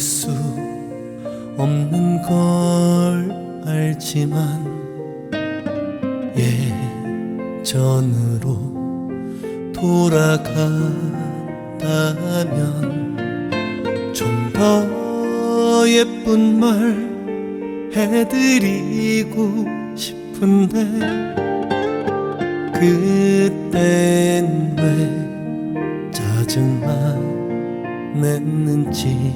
수 없는 걸 알지만 예전으로 돌아간다면 좀 더 예쁜 말 해드리고 싶은데 그땐 왜 짜증만 냈는지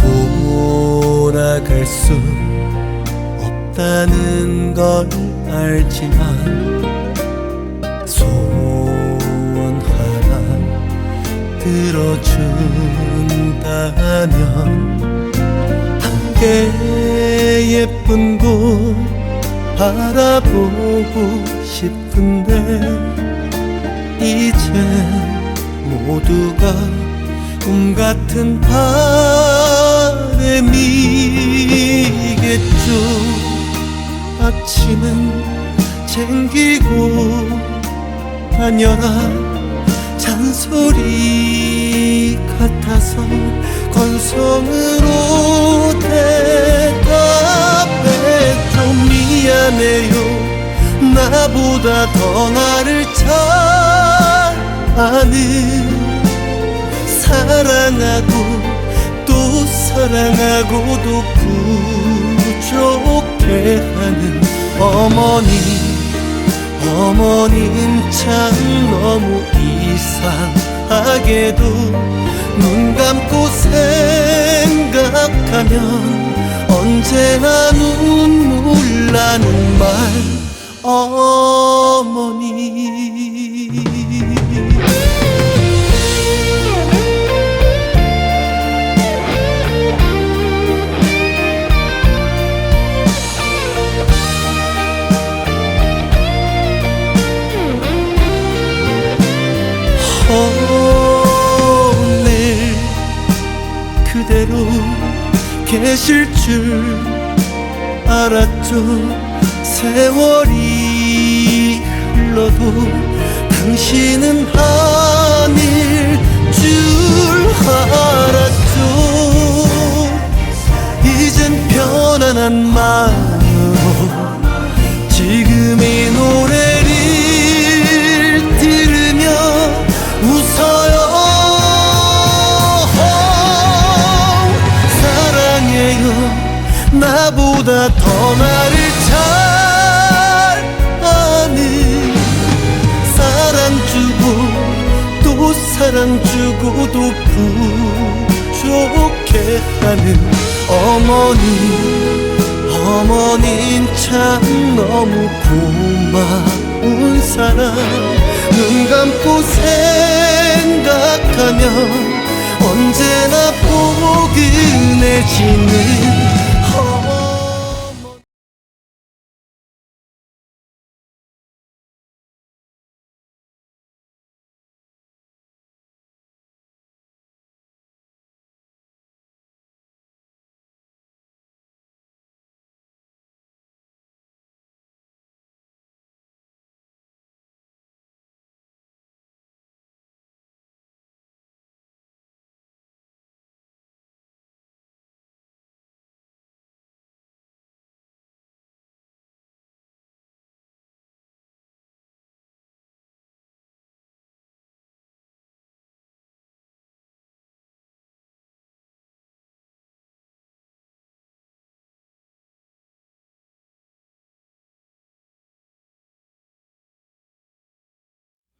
돌아갈 수 없다는 걸 알지만 소원 하나 들어준다면 함께 예쁜 곳 바라보고 싶은데 이제 모두가 꿈 같은 바 람이겠죠. 아침은 챙기고 다녀라. 잔소리 같아서 건성으로 대답해 좀 미안해요. 나보다 더 나를 잘 아는 사랑하고 또 사랑하고도 부족해 하는 어머니 어머님 참 너무 이상하게도 눈 감고 생각하면 언제나 눈물 나는 말 어머니 계실 줄 알았죠. 세월이 흘러도 당신은 아닐 줄 알았죠. 이젠 편안한 마음 더 나를 잘 아는 사랑 주고 또 사랑 주고도 부족해 하는 어머니 어머님 참 너무 고마운 사람. 눈 감고 생각하면 언제나 포근해지는